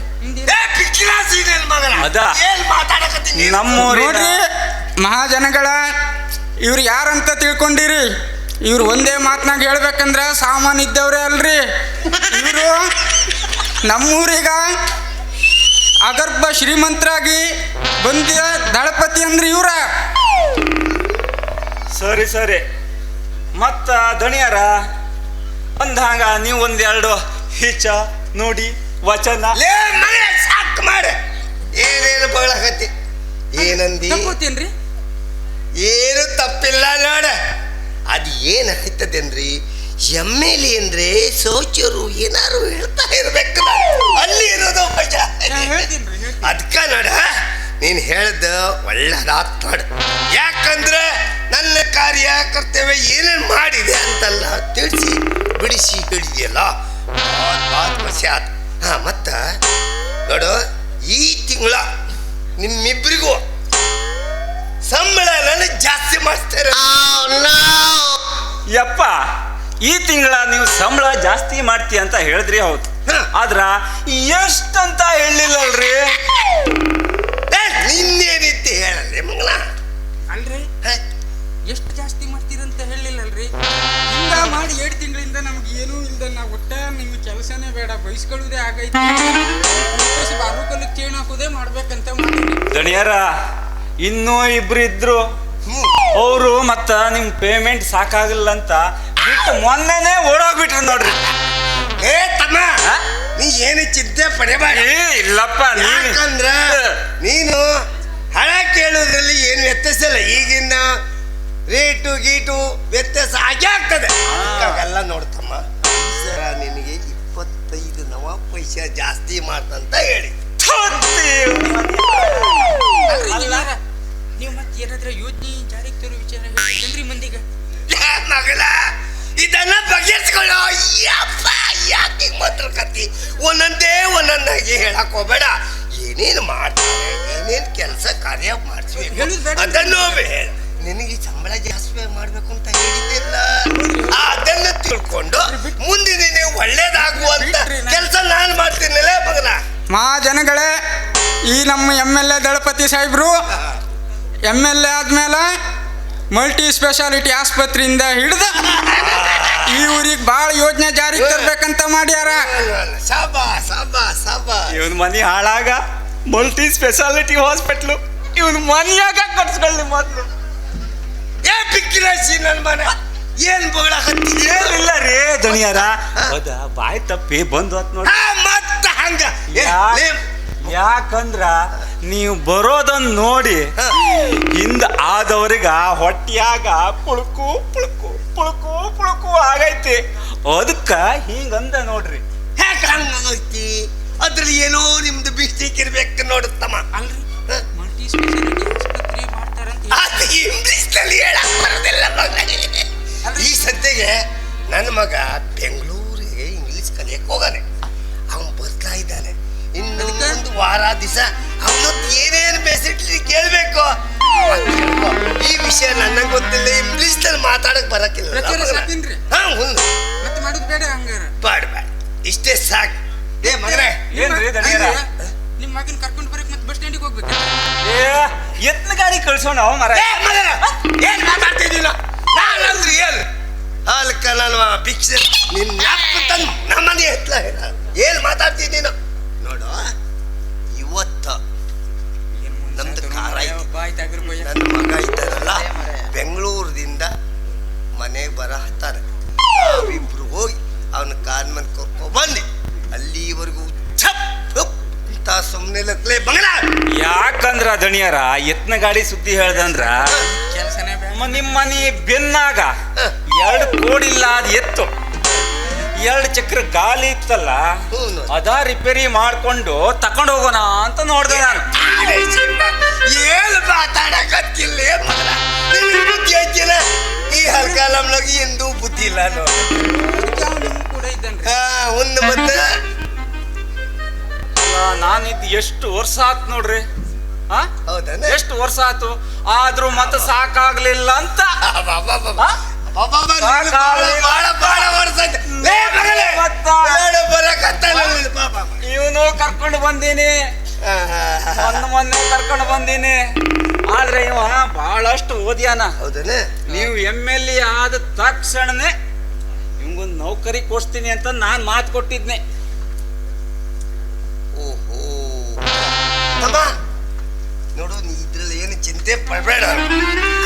ನೋಡ್ರಿ ಮಹಾಜನಗಳ ಇವ್ರು ಯಾರಂತ ತಿಳ್ಕೊಂಡಿರಿ? ಇವ್ರು ಒಂದೇ ಮಾತನಾಗ ಹೇಳ್ಬೇಕಂದ್ರೆ ಸಾಮಾನು ಇದ್ದವ್ರೆ ಅಲ್ರಿ? ಇವರು ನಮ್ಮೂರಿಗ ಅಗರ್ಭ ಶ್ರೀಮಂತರಾಗಿ ಬಂದ ದಳಪತಿ ಅಂದ್ರೆ ಇವರ. ಸರಿ ಸರಿ. ಮತ್ತ ದಣಿಯರ ಹಂಗ ನೀವು ಒಂದೆರಡು ಹಿಚ ನೋಡಿ ವಚನ. ಸಾಕು ಮಾಡಿ ಸಾಕ್ ಮಾಡು. ಏನೇನು ಬಗಳಕತ್ತಿ ಏನಂದಿ? ತಪ್ಪೋತೇನ್ರಿ ಏನು ತಪ್ಪಿಲ್ಲ ನೋಡ. ಅದು ಏನಾಯ್ತದೇನ್ರಿ ಎಂ ಎಲ್ ಎ ಅಂದ್ರೆ ಸೋಚರು ಏನಾರು ಹೇಳ್ತಾ ಇರ್ಬೇಕು ಅಲ್ಲಿ ಇರೋದು ಅದ್ಕ ಅದಕ್ಕ ನೋಡ ನೀನ್ ಹೇಳ್ದ ಒಳ್ಳೇದಾತ್ ನೋಡ ಯಾಕಂದ್ರೆ ನನ್ನ ಕಾರ್ಯ ಕರ್ತವ್ಯ ಏನೇನ್ ಮಾಡಿದೆ ಅಂತಲ್ಲ ತಿಳಿಸಿ ಬಿಡಿಸಿ ಹೇಳಿದೆಯಲ್ಲ ಬಾತ್ ಖುಷಿ ಆತ್ ಹಾ ಮತ್ತ ನೋಡು ಈ ತಿಂಗಳ ನಿಮ್ಮಿಬ್ಬರಿಗೂ ಸಂಬಳ ನನಗೆ ಜಾಸ್ತಿ ಮಾಡಿಸ್ತಾರೆ ಯಪ್ಪ. ಈ ತಿಂಗಳ ನೀವು ಸಂಬಳ ಜಾಸ್ತಿ ಮಾಡ್ತಿ ಅಂತ ಹೇಳಿದ್ರಿ ಹೌದು. ಆದ್ರ ಎಷ್ಟಂತ ಹೇಳಿಲ್ಲಲ್ರಿ? ಏ, ನಿನ್ನೇನಿತ್ತು ಹೇಳಲ್ಲ ಮಂಗಲ ಅಲ್ರಿ? ಎಷ್ಟು ಜಾಸ್ತಿ ಮಾಡ್ತೀರಂತ ಹೇಳಿಲ್ಲಲ್ರಿ? ಹಿಂಗ ಮಾಡಿ ಎರಡು ತಿಂಗಳಿಂದ ನಮ್ಗೆ ಏನೂ ಇಲ್ದ ನಾವು ಒಟ್ಟ ನಿಮ್ ಕೆಲಸನೇ ಬೇಡ ಬಯಸ್ಕೊಳ್ಳೋದೇ ಆಗೈತಿ. ಬಾಬುಕಲ್ಲಿಗೆ ಚೇಣ್ ಹಾಕೋದೇ ಮಾಡ್ಬೇಕಂತ ಮಾಡಿದ್ರಿ ದಣಿಯರ ಇನ್ನೂ ಇಬ್ರು ಇದ್ರು. ಅವರು ಮತ್ತ ನಿಮ್ ಪೇಮೆಂಟ್ ಸಾಕಾಗಲ್ಲ ಅಂತ ಬಿಟ್ಟು ಮೊನ್ನೆನೆ ಓಡೋಗ್ಬಿಟ್ರು ನೋಡ್ರಿ. ಏ ತಮ್ಮ? ನೀ ಏನು ಚಿಂತೆ ಪಡೆಯಬಾರಿ ಏ ಇಲ್ಲಪ್ಪ ನೀನು. ಯಾಕಂದ್ರ ನೀನು ಹಣ ಕೇಳೋದ್ರಲ್ಲಿ ಏನು ವ್ಯತ್ಯಾಸ ಇಲ್ಲ. ಈಗಿನ ರೇಟು ಗೀಟು ವ್ಯತ್ಯಾಸ ಆಗೇ ಆಗ್ತದೆ. ಅವೆಲ್ಲ ನೋಡ್ತಮ್ಮ ಸರ ನಿನಗೆ ಇಪ್ಪತ್ತೈದು ನವ ಪೈಸೆ ಜಾಸ್ತಿ ಮಾಡ್ತಂತ ಹೇಳಿ. ನೀವು ಮತ್ತೆ ಏನಾದ್ರೂ ಯೋಜನೆ ಜಾರಿಗೆ ತರೋ ವಿಚಾರ ಹೇಳಿ ಮಂದಿಗೆ? ಮಗಳ ಇದನ್ನ ಬಗೆಹರಿಸ್ಕೊಳ್ಳೋ ಅಯ್ಯಪ್ಪ ಯಾಕೆ ಮಾತ್ರ ಕತ್ತಿ ಒಂದೊಂದೇ ಒಂದೊಂದಾಗಿ ಹೇಳಕ್ ಹೋಗ್ಬೇಡ. ಏನೇನು ಮಾಡ್ತಾರೆ ಏನೇನು ಕೆಲಸ ಕಾರ್ಯ ಮಾಡ್ತೀವಿ ಅದನ್ನು ಬೇಡ. ನಿನಗೆ ಸಂಬಳ ಜಾಸ್ತಿ ಮಾಡ್ಬೇಕು ಅಂತ ಹೇಳಿದ್ದಿಲ್ಲ. ಅದನ್ನ ತಿಳ್ಕೊಂಡು ಮುಂದಿನ ಒಳ್ಳೇದಾಗುವಂತ ಕೆಲಸ ನಾನು ಮಾಡ್ತೀನಲ್ಲ ಮಗನ. ಮಹಾಜನಗಳೇ ಈ ನಮ್ಮ ಎಂ ಎಲ್ ಎ ದಳಪತಿ ಸಾಹೇಬ್ರು ಎಂ ಎಲ್ ಎ ಆದ್ಮೇಲೆ ಮಲ್ಟಿ ಸ್ಪೆಷಾಲಿಟಿ ಆಸ್ಪತ್ರೆಯಿಂದ ಹಿಡಿದ ಈ ಊರಿಗೆ ಭಾಳ ಯೋಜನೆ ಜಾರಿಗೆ ತರ್ಬೇಕಂತ ಮಾಡ್ಯಾರ. ಸಾಬಾ ಸಾಬಾ ಸಾಬಾ. ಇವನ್ ಮನಿ ಹಾಳಾಗ ಮಲ್ಟಿ ಸ್ಪೆಷಾಲಿಟಿ ಹಾಸ್ಪಿಟ್ಲು ಇವನ್ ಮನಿಯಾಗ ಕಟ್ಸ್ಕೊಳ್ಳಿ ಮೊದ್ಲು. ಏ ಪಿಕ್ಕಿನ ನನ್ನ ಮನೆ. ಏನ್ ಬಗಳ ಏನಿಲ್ಲ ರೇ ದಣಿಯಾರ ಹೌದಾ ಬಾಯ್ ತಪ್ಪಿ ಬಂದು ಹತ್ ನೋಡಿ ಮತ್ತ ಹಂಗ. ಯಾಕಂದ್ರ ನೀವು ಬರೋದನ್ನ ನೋಡಿ ಹಿಂದ ಆದವ್ರಿಗ ಹೊಟ್ಯಾಗ ಪುಳುಕು ಪುಳುಕು ಪುಳುಕು ಪುಳುಕು ಆಗೈತಿ. ಅದಕ್ಕ ಹಿಂಗಂದ ನೋಡ್ರಿ. ಯಾಕೆ ಹಂಗಾಗೈತಿ ಅದ್ರಲ್ಲಿ ಏನೋ ನಿಮ್ದು ಬಿಸ್ಟಿಕ್ ಇರ್ಬೇಕು ನೋಡುತ್ತಮ್ಮ ಅಲ್ರಿ? ಮಲ್ಟಿ ಸ್ಪೆಷಾಲಿಟಿ ಆಸ್ಪತ್ರೆ ಮಾಡ್ತಾರಂತ ಅದು ಇಂಗ್ಲಿಷ್ನಲ್ಲಿ ಹೇಳಕ್ ಬರೋದಿಲ್ಲ ಮಗನಿಗೆ. ಈ ಸದ್ಯಗೆ ನನ್ನ ಮಗ ಬೆಂಗಳೂರಿಗೆ ಇಂಗ್ಲಿಷ್ ಕಲಿಯಕ್ಕೆ ಹೋಗಾನೆ. ಅವನು ಬರ್ತಾ ಇದ್ದಾನೆ. ಇನ್ನು ಒಂದು ವಾರ ದಿವಸ ಅವನು ಏನೇನು ಬೇಸಿಟ್ಲಿ ಕೇಳಬೇಕು? ಈ ವಿಷಯ ನನಗೆ ಗೊತ್ತಿಲ್ಲ ಇಂಗ್ಲಿಷ್ನಲ್ಲಿ ಮಾತಾಡಕ್ ಬರಕಿಲ್ಲ. ಪ್ರಚಾರ ಸಾಕೇನ್ರಿ? ಹಾ ಒಂದು ಮತ್ತೆ ಮಾಡುದು ಬೇಡ ಹಂಗಾರ. ಬಾಡ್ ಬಾ ಇಷ್ಟೇ ಸಾಕು. ಏ ಮಗನೇ ಏನ್ರಿ ದಣಿಯರ? ನಿಮ್ಮ ಮಗನ ಕರ್ಕೊಂಡು ಬರಕ್ ಮತ್ತೆ ಬಸ್ ಸ್ಟ್ಯಾಂಡಿಗೆ ಹೋಗ್ಬೇಕು. ಏ ಎತ್ನ ಗಾಡಿ ಕಳ್ಸೋಣ ಮರ ಮಗನ ಏನ್ ಮಾತಾಡ್ತಿದ್ದೀನೋ ನಾನಂದ್ರೆ ಏನು? ಹಾಲ್ಕ ನಾನು ಭಿಕ್ಷೆ. ನಿನ್ನ ಅಪ್ಪ ತಂದು ನಮ್ಮನೆ ಎತ್ಲ ಏನ್ ಮಾತಾಡ್ತಿದ್ದೀನ ನೋಡು. ಇವತ್ತು ನಮ್ದು ಕಾರ ನನ್ನ ಮಗ ಇದ್ದಾರಲ್ಲ ಬೆಂಗಳೂರದಿಂದ ಮನೆಗೆ ಬರ ಹತ್ತಾರೆ ನಾವಿಬ್ರು ಹೋಗಿ ಅವನ ಕಾಲ್ ಮೇಲೆ ಕರ್ಕೊ ಬಂದು ಅಲ್ಲಿವರೆಗೂ ಛಪ್ ಅಂತ ಸುಮ್ಮನೆ ಲಕ್ಲೆ ಮಗನ ಯಾಕಂದ್ರ ದಣಿಯರ ಎತ್ನ ಗಾಡಿ ಸುದ್ದಿ ಹೇಳ್ದಂದ್ರ ನಿಮ್ಮ ಮನೆ ಬೆನ್ನಾಗ ಎರಡು ಕೋಡಿಲ್ಲ ಅದು ಎತ್ತು. ಎರಡು ಚಕ್ರ ಗಾಲಿ ಇತ್ತಲ್ಲ ಹ್ಞೂ. ಅದ ರಿಪೇರಿ ಮಾಡ್ಕೊಂಡು ತಕೊಂಡು ಹೋಗೋಣ ಅಂತ ನೋಡ್ದೆ ನಾನು. ಏನು ಬುದ್ಧಿ ಐತಿಲ್ಲ ಈ ಹಲ್ಕಾಲಂನಾಗ ಎಂದೂ ಬುದ್ಧಿ ಇಲ್ಲ ನೋಡಿ. ಅದಕ್ಕೆ ಅವ್ನು ಕೂಡ ಇದ್ದಾನ್ರಿ ಹಾ ಒಂದು ಮತ್ತೆ. ನಾನಿದ್ ಎಷ್ಟು ವರ್ಷ ಆತ್ ನೋಡ್ರಿ? ಆ? ಹೌದಾನೆ? ಎಷ್ಟು ವರ್ಷ ಆತು? ಆದ್ರೂ ಮತ್ತೆ ಸಾಕಾಗ್ಲಿಲ್ಲ ಅಂತ? ಆ? ಬಾ, ಬಾ. ಇವನು ಕರ್ಕೊಂಡು ಬಂದೀನಿ. ಮೊನ್ನೆ ಮೊನ್ನೆ ಕರ್ಕೊಂಡು ಬಂದೀನಿ. ಆದ್ರೆ ಇವ ಬಹಳಷ್ಟು ಓದ್ಯಾನ. ಹೌದಲ್ಲ ನೀವು ಎಂ ಎಲ್ ಎ ಆದ ತಕ್ಷಣನೇ ಇವಂಗೊಂದು ನೌಕರಿ ಕೊಡ್ತೀನಿ ಅಂತ ನಾನು ಮಾತು ಕೊಟ್ಟಿದ್ನೆ. ಓಹೋ. ನೋಡು ನೀ ಇದ್ರಲ್ಲಿ ಏನು ಚಿಂತೆ ಪಡಬೇಡ.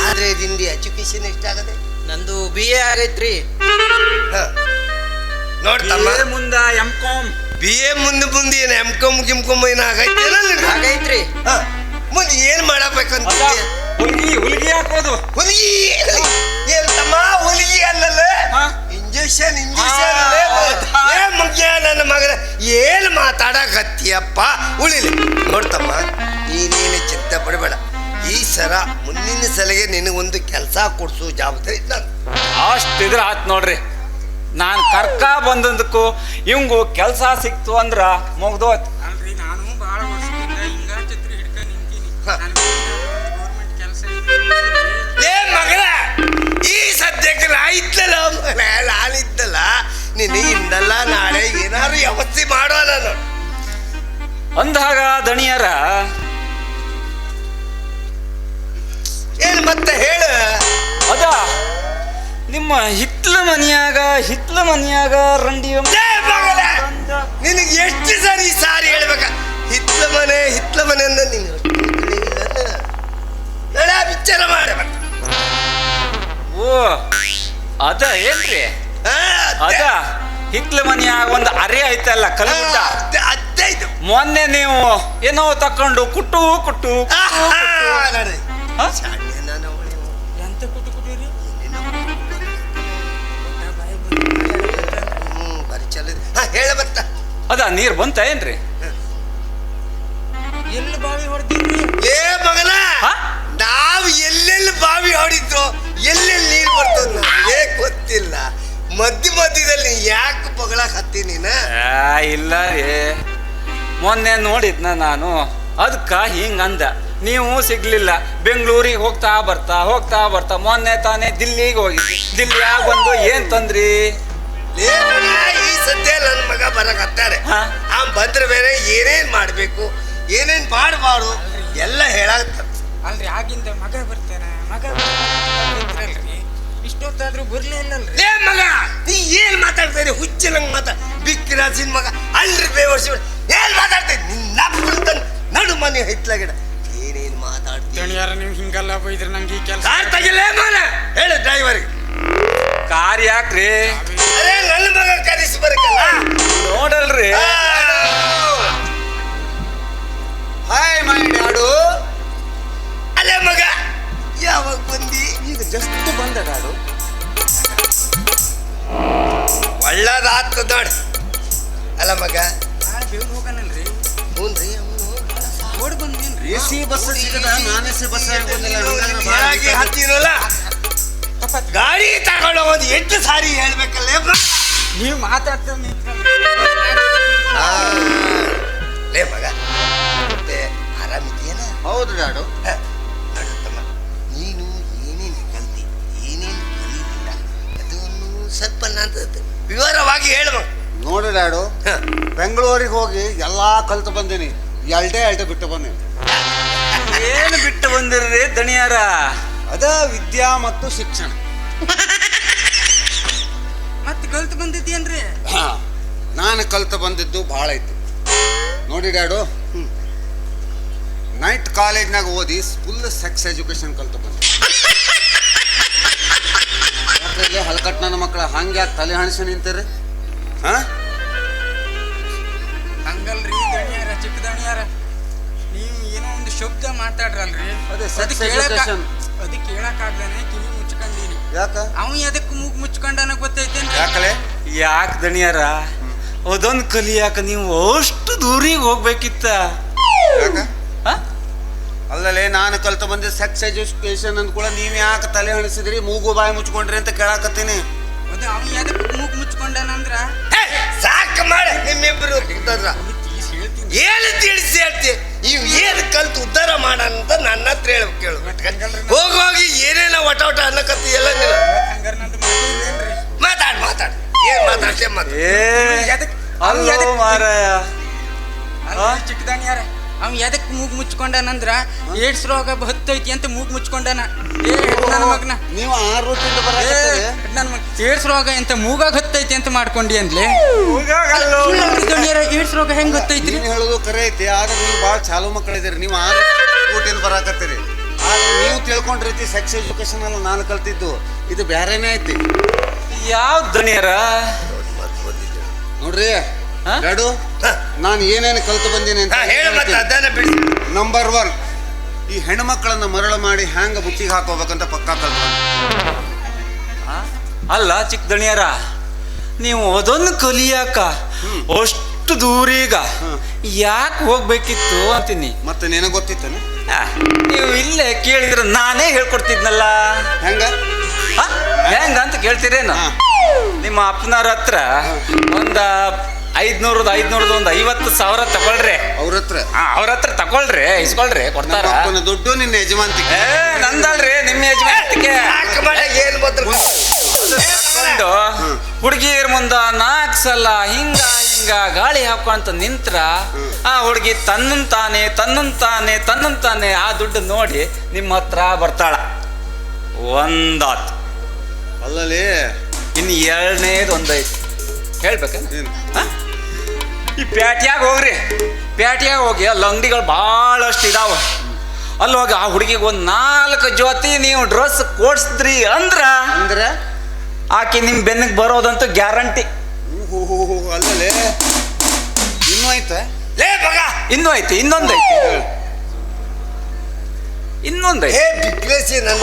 ಆದ್ರೆ ಇದಿಂದ ಎಜುಕೇಶನ್ ಎಷ್ಟಾಗದೆ? ನಂದು ಬಿ ಎ ಆಗೈತ್ರಿ. ಹ. ನೋಡ್ ತಮ್ಮ. BA ಮುಂದ ಎಂ ಕಾಮ್ ಬಿ ಎ ಮುಂದೆ ಮುಂದೆ ಏನು ಎಂ ಕಮ್ ಗಿಮ್ ಕಮ್ ಏನು ಆಗೈತೇನ ನಿನಗೆ? ಆಗೈತ್ರಿ. ಹ. ಮುಂದೆ ಏನ್ ಮಾಡಬೇಕಂತ ಹುಲ್ಗಿ ಹುಲ್ಗಿ ಹಾಕೋದು. ಹುಲಿಗಿ ಏನ್ ತಮ್ಮ ಹುಲಿಗಿ ಅಲ್ಲಲ್ಲ? ಹಾ? ಇಂಜೆಕ್ಷನ್ ಇಂಜೆಕ್ಷನ್ ಹಾ. ಏ ಮಗ್ಯ ನನ್ನ ಮಗನ ಏನ್ ಮಾತಾಡಕತ್ತೀಯಪ್ಪ? ಉಳಿಲಿ. ನೋಡ್ತಮ್ಮ ನೀನೇನು ಚಿಂತೆ ಪಡಬೇಡ. ಈ ಸರ ಮುಂದಿನ ಸಲಗೆ ನಿನಗೊಂದು ಕೆಲಸ ಕೊಡಿಸು ಜವಾಬ್ದಾರಿ ನಾನು. ಅಷ್ಟಿದ್ರ ಆತ್ ನೋಡ್ರಿ. ನಾನು ಕರ್ಕ ಬಂದದಕ್ಕೂ ಇವಂಗು ಕೆಲಸ ಸಿಕ್ತು ಅಂದ್ರ ಮುಗ್ದೋತ್ ಅಲ್ರಿ ನಾನು ಬಹಳ ವರ್ಷದಿಂದ ಹಿಂಗ ಛತ್ರಿ ಹಿಡ್ಕೊಂಡು ನಿಂತೀನಿ. ಹ. ಗೌರ್ಮೆಂಟ್ ಕೆಲಸ ಲೇ ಮಗನ ಈ ಸದ್ಯಕ್ಕೆ ನಾ ಇದ್ದಲ್ಲ ಮಗನ ನಾನಿದ್ದಲ್ಲ ನಿನಗಿಂದಲ್ಲ ನಾಳೆ ಏನಾದ್ರು ವ್ಯವಸ್ಥೆ ಮಾಡೋಣ ನಾನು. ಅಂದಾಗ ದಣಿಯರ ಏನ್ ಮತ್ತೆ ಹೇಳು? ಅದ ನಿಮ್ಮ ಹಿತ್ಲ ಮನಿಯಾಗ ಹಿತ್ಲ ಮನಿಯಾಗ ರಂಡಿ ನಿನಗೆ ಎಷ್ಟು ಸರಿ ಸಾರಿ ಹೇಳ್ಬೇಕ? ಹಿತ್ಲ ಮನೆ ಹಿತ್ಲ ಮನೆ ಅಂದ ನೀನು ನಡ ವಿಚಾರ ಮಾಡ. ಓ ಅದ ಏನ್ರಿ? ಅದ ಹಿತ್ಲ ಮನಿಯಾಗ ಒಂದು ಅರೆ ಐತಲ್ಲ ಅದೇ ಇದು. ಮೊನ್ನೆ ನೀವು ಏನೋ ತಕೊಂಡು ಕುಟ್ಟು ಕುಟ್ಟು ಕುಟ್ಟು, ಹೇಳ ಬತ್ತ ಅದ ನೀರ್ ಬಂತ ಏನ್ರಿ? ಎಲ್ಲಿ ಬಾವಿ ಹೊಡೆದಿರಿ ಏ ಮಗನ? ನಾವು ಎಲ್ಲೆಲ್ಲಿ ಬಾವಿ ಹೊಡಿದ್ರು ಎಲ್ಲೆಲ್ಲಿ ನೀರು ಬರ್ತದ ನಮಗೆ ಗೊತ್ತಿಲ್ಲ. ಮಧ್ಯ ಮಧ್ಯದಲ್ಲಿ ಯಾಕೆ ಬಗಳಕ್ ಹತ್ತಿ ನೀನ? ಆ, ಇಲ್ಲ ರೀ. ಮೊನ್ನೆ ನೋಡಿದ್ನ ನಾನು. ಅದಕ್ಕ ಹಿಂಗಂದ. ನೀವು ಸಿಗ್ಲಿಲ್ಲ. ಬೆಂಗಳೂರಿಗೆ ಹೋಗ್ತಾ ಬರ್ತಾ ಹೋಗ್ತಾ ಬರ್ತಾ ಮೊನ್ನೆ ತಾನೇ ದಿಲ್ಲಿಗೆ ಹೋಗಿದ್ವಿ. ದಿಲ್ಲಿಯಾಗ ಬಂದು ಏನ್ ತಂದ್ರಿ? ಈ ಸದ್ಯ ನನ್ನ ಮಗ ಬರಕತ್ತಾರೆ. ಆ ಬಂದ್ರೆ ಬೇರೆ ಏನೇನ್ ಮಾಡ್ಬೇಕು ಏನೇನ್ ಮಾಡಬಾರ್ದು ಎಲ್ಲ ಹೇಳಾಗ್ತ ಅಲ್ರಿ ಆಗಿಂದ ಮಗ ಬರ್ತಾನ ಮಗ ಬರ್ತಾನಲ್ರಿ ಇಷ್ಟೊತ್ತಾದ್ರೂ ಬರ್ಲೇ ಇಲ್ಲಲ್ರಿ. ಏ ಮಗ ನೀ ಏನ್ ಮಾತಾಡ್ತಾ ಹುಚ್ಚಲಂಗ್ ಮಾತಾ ಬಿಕ್ಕಿ ರಾಜಿನ ಮಗ ಅಲ್ರಿ ಬೇವರ್ಸಿ ಏನ್ ಮಾತಾಡ್ತಾ ನಿನ್ನ ಅಪ್ಪನ್ ನಡು ಮನೆ ಹಿತ್ಲ ಗಿಡ ಏನೇನ್ ಮಾತಾಡ್ತೀನಿ ಯಾರ ನೀವು ಹಿಂಗಲ್ಲ ಬೈದ್ರೆ ನಂಗೆ ಈ ಕೆಲಸ ತೆಗಿಲೇ ಮನ. ಹೇಳು ಡ್ರೈವರ್ಗೆ ಕಾರ್ ಯಾಕ್ರಿ? ಅದೇ ನನ್ನ ಮಗ ಕರೆಸಿ ಬರಕಲ್ಲ. ನೋಡಲ್ರಿ. ಹಾಯ್ ಮೈ ಡಾಡು ಅಲ್ಲೇ ಮಗ ಯಾವಾಗ ಬಂದಿ? ಈಗ ಜಸ್ಟ್ ಬಂದ ಡಾಡು ಒಳ್ಳದಾತ ದೊಡ್ ಅಲ್ಲ ಮಗ ಹೋಗನಲ್ರಿ. ಹ್ಞೂನ್ರಿ ನೋಡಿ ಬಂದೇನ್ರಿ ಎ ಸಿ ಬಸ್ ಸಿಗದ ನಾನ್ ಎ ಸಿ ಬಸ್ ಬಂದಿಲ್ಲ ಹತ್ತಿರಲ್ಲ *laughs* ಗಾಡಿ ತಗೊಳ್ಳೋದು ಎಷ್ಟು ಎಂಟು ಸಾರಿ ಹೇಳ್ಬೇಕಲ್ಲ ನೀವು ಮಾತಾಡ್ತಾ ಆ, ಲೇ ಮಗ ಮತ್ತೆ ಆರಾಮಿದೆಯೇನ ಹೌದು ಡಾಡು ತಮ್ಮ ನೀನು ಏನೇನು ಕಲ್ತಿ ಏನೇನು ಕಲಿಲಿಲ್ಲ ಅದನ್ನು ಸ್ವಲ್ಪ ನಾನು ವಿವರವಾಗಿ ಹೇಳು ನೋಡು ಡಾಡು ಬೆಂಗಳೂರಿಗೆ ಹೋಗಿ ಎಲ್ಲಾ ಕಲ್ತು ಬಂದೀನಿ. ಎಲ್ಡೆ ಎಲ್ಡೆ ಬಿಟ್ಟು ಬಂದೀನಿ. ಏನು ಬಿಟ್ಟು ಬಂದಿರ್ರಿ ದಣಿಯಾರ? ಅದ ವಿದ್ಯಾ ಮತ್ತು ಶಿಕ್ಷಣ. ಮತ್ತೆ ಕಲ್ತು ಬಂದಿದ್ದೇನ್ರಿ ಹಾ, ನಾನು ಕಲ್ತು ಬಂದಿದ್ದು ಭಾಳ ಐತಿ. ನೋಡಿ ಡ್ಯಾಡು ನೈಟ್ ಕಾಲೇಜ್ನಾಗ ಓದಿ ಫುಲ್ ಸೆಕ್ಸ್ ಎಜುಕೇಶನ್ ಕಲ್ತು ಬಂದೆ. ಹಲಕಟ್ ನನ್ನ ಮಕ್ಕಳ ಹಂಗೆ ತಲೆ ಹಣಿಸಿ ನಿಂತೀರಿ ಹಾ? ಹಂಗಲ್ರಿ ದಣಿಯಾರ ಚಿಕ್ಕ ದಣಿಯಾರ. ನೀವು ಏನೋ ಒಂದು ಶಬ್ದ ಮಾತಾಡ್ರಲ್ರಿ. ಅದೇ ಸೆಕ್ಸ್ ಅದಕ್ಕೆ ಅದಕ್ಕೆ ಹೇಳಕ್ಕಾಗ್ದಾನೆ ಕಿವಿ ಮುಚ್ಕೊಂಡೀನಿ ಯಾಕ? ಅವ ಎದಕ್ಕೆ ಮೂಗ್ ಮುಚ್ಕೊಂಡನ ಗೊತ್ತೈತೇನ್ರಿ ಯಾಕಲೆ? ಯಾಕೆ ದಣಿಯಾರ? ಅದೊಂದು ಕಲಿಯಾಕ ನೀವು ಅಷ್ಟು ದೂರಿಗೆ ಹೋಗ್ಬೇಕಿತ್ತ? ಅಲ್ಲಲೇ ನಾನು ಕಲ್ತು ಬಂದೆ ಸೆಕ್ಸ್ ಎಜುಕೇಶನ್ ಅಂದ ಕೂಡ ನೀವು ಯಾಕೆ ತಲೆ ಹಣಿಸಿದ್ರಿ? ಮೂಗು ಬಾಯಿ ಮುಚ್ಕೊಂಡ್ರಿ ಅಂತ ಕೇಳಾಕತ್ತೀನಿ. ಅದು ಅವ ಎದಕ್ಕೆ ಮೂಗ್ ಮುಚ್ಕೊಂಡನಂದ್ರ ಸಾಕು ಮಾಡಿ ನಿಮ್ಮಿಬ್ಬರು ಹೇಳ್ತೀನಿ. ಏನು ತಿಳಿಸಿ ಹೇಳ್ತಿ? ನೀವು ಏನು ಕಲ್ತು ಉದ್ಧಾರ ಮಾಡಂತ ಅಂತ ನನ್ನ ಹತ್ರ ಹೇಳ್ಬೇಕು ಕೇಳು. ಹೋಗಿ ಹೋಗಿ ಏನೇನ ಒಟ ಒಟ ಅನ್ನಕತ್ತಿ ಎಲ್ಲ ಮಾತಾಡ್ ಮಾತಾಡ್. ಏನ್ ಮಾತಾಡ್ತೇ ಮಾತಾಡ್ ಏ ಎದಕ್ ಅವ ಮಾರಾಯ. ಅಲ್ರಿ ಚಿಕ್ಕ ದಣಿಯಾರ ಅವ ಎದಕ್ ಮೂಗ್ ಮುಚ್ಕೊಂಡನಂದ್ರ ಏಡ್ಸ್ ರೋಗ ಹತ್ತೈತಿ ಅಂತ ಮೂಗ್ ಮುಚ್ಕೊಂಡನ. ಏ ನನ್ನ ಮಗನ. ನೀವು ಆ ರೂಟಿಂದ ಏ ಬರಕತ್ತೀರಿ? ನನ್ನ ಮಗ ಏಡ್ಸ್ ರೋಗ ಅಂತ ಮೂಗಾಗ ಹತ್ತೈತಿ ಅಂತ ಮಾಡ್ಕೊಂಡಿ ಅಂದ್ಲೆ. ಏಡ್ಸ್ ರೋಗ ಹೆಂಗ್ ಗೊತ್ತೈತ್ರಿ ನೀನು ಹೇಳೋದು ಕರೆ ಐತಿ ಆದ್ರೆ ನೀವು ಭಾಳ ಚಾಲು ಮಕ್ಕಳಿದ್ದೀರಿ. ನೀವು ಆ ರೂಟಿಂದ ಬರಾಕತ್ತೀರಿ. ಆದ್ರೆ ನೀವು ತಿಳ್ಕೊಂಡ ರೀತಿ ಸೆಕ್ಸ್ ಎಜುಕೇಶನ್ ಅಲ್ಲ ನಾನು ಕಲ್ತಿದ್ದು. ಇದು ಬೇರೆನೇ ಐತಿ. ಯಾವ ದನಿಯರ ನೋಡ್ರಿ. ಹಾ? ಡ್ಯಾಡು ನಾನು ಏನೇನು ಕಲ್ತು ಬಂದೀನಿ ಅಂತ ಅದನ್ನ ಬಿಡಿಸಿ ನಂಬರ್ ಒನ್ ಈ ಹೆಣ್ಮಕ್ಳನ್ನ ಮರಳು ಮಾಡಿ ಹ್ಯಾಂಗ ಬುತ್ತಿಗೆ ಹಾಕೋಬೇಕಂತ ಪಕ್ಕಾ ಕಲ್ತು. ಅಲ್ಲ ಚಿಕ್ಕ ದಣಿಯರ ನೀವು ಅದೊಂದು ಕಲಿಯಾಕ ಅಷ್ಟು ದೂರೀಗ ಯಾಕೆ ಹೋಗ್ಬೇಕಿತ್ತು ಅಂತೀನಿ. ಮತ್ತೆ ನೀನು ಗೊತ್ತಿತ್ತಾನೆ? ನೀವು ಇಲ್ಲೇ ಕೇಳಿದ್ರೆ ನಾನೇ ಹೇಳ್ಕೊಡ್ತಿದ್ನಲ್ಲ. ಹೆಂಗ? ಹೆಂಗ ಅಂತ ಕೇಳ್ತೀರೇನು? ನಿಮ್ಮ ಅಪ್ಪನವ್ರ ಹತ್ರ ಒಂದ ಐದ್ನೂರದ ಐದ್ನೂರದ ಒಂದು ಐವತ್ತು ಸಾವಿರ ತಗೊಳ್ರಿ. ಅವ್ರ ಹತ್ರ? ಅವ್ರ ಹತ್ರ ತಗೊಳ್ರಿ ಇಸ್ಕೊಳ್ರಿ ಕೊಡ್ತಾರ. ದುಡ್ಡು ನಿನ್ನ ಯಜಮಾಂತಿಗೆ ಏ ನಂದಲ್ರಿ ನಿಮ್ಮ ಯಜಮಾನಿಗೆ ಏನು ಬಂದ್ರು ಹುಡುಗಿಯರ ಮುಂದ ನಾಲ್ಕು ಸಲ ಹಿಂಗ ಹಿಂಗ ಗಾಳಿ ಹಾಕೊಂತ ನಿಂತ್ರ ಆ ಹುಡುಗಿ ತನ್ನನ್ ತಾನೆ ತನ್ನನ್ ತಾನೆ ತನ್ನನ್ ತಾನೆ ಆ ದುಡ್ಡು ನೋಡಿ ನಿಮ್ಮ ಹತ್ರ ಬರ್ತಾಳ. ಒಂದಾತ್. ಅಲ್ಲಲ್ಲಿ? ಇನ್ನು ಎರಡನೇದು ಒಂದೈತು. ಹೇಳ್ಬೇಕ ಈ ಪ್ಯಾಟ್ಯಾಗ ಹೋಗ್ರಿ. ಪ್ಯಾಟ್ಯಾಗ ಹೋಗಿ ಅಲ್ಲಿ ಅಂಗಡಿಗಳು ಭಾಳಷ್ಟು ಇದಾವೆ. ಅಲ್ಲಿ ಹೋಗಿ ಆ ಹುಡುಗಿಗೆ ಒಂದು ನಾಲ್ಕು ಜೊತೆ ನೀವು ಡ್ರೆಸ್ ಕೊಡ್ಸಿದ್ರಿ ಅಂದ್ರ ಅಂದ್ರೆ? ಆಕೆ ನಿಮ್ಮ ಬೆನ್ನಿಗೆ ಬರೋದಂತೂ ಗ್ಯಾರಂಟಿ. ಅಲ್ಲಲ್ಲಿ ಇನ್ನೂ ಐತೆ? ಲೇ ಮಗ ಇನ್ನೂ ಐತಿ ಇನ್ನೊಂದು ಐತಿ. ಇನ್ನೊಂದು ಹೇ ಬಿಗ್ಲೇಸಿ ನನ್ನ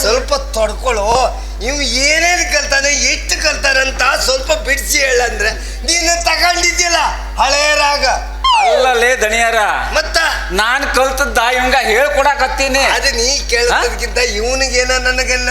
ಸ್ವಲ್ಪ ತೊಡ್ಕೊಳ್ಳು ಇವ್ ಏನೇನು ಕಲ್ತಾನೆ ಎಷ್ಟು ಕಲ್ತಾರಂತ ಸ್ವಲ್ಪ ಬಿಡಿಸಿ ಹೇಳಂದ್ರೆ ನೀನು ತಗೊಂಡಿದ್ದಿಲ್ಲ ಹಳೇ ರಾಗ. ಅಲ್ಲಲೇ ದಣಿಯಾರ. ಮತ್ತ? ನಾನು ಕಲ್ತದ್ದ ಇವಂಗ ಹೇಳ್ಕೊಡಕತ್ತೀನಿ. ಅದು ನೀ ಕೇಳೋದಕ್ಕಿಂತ ಇವನಿಗೇನ ನನಗೇನ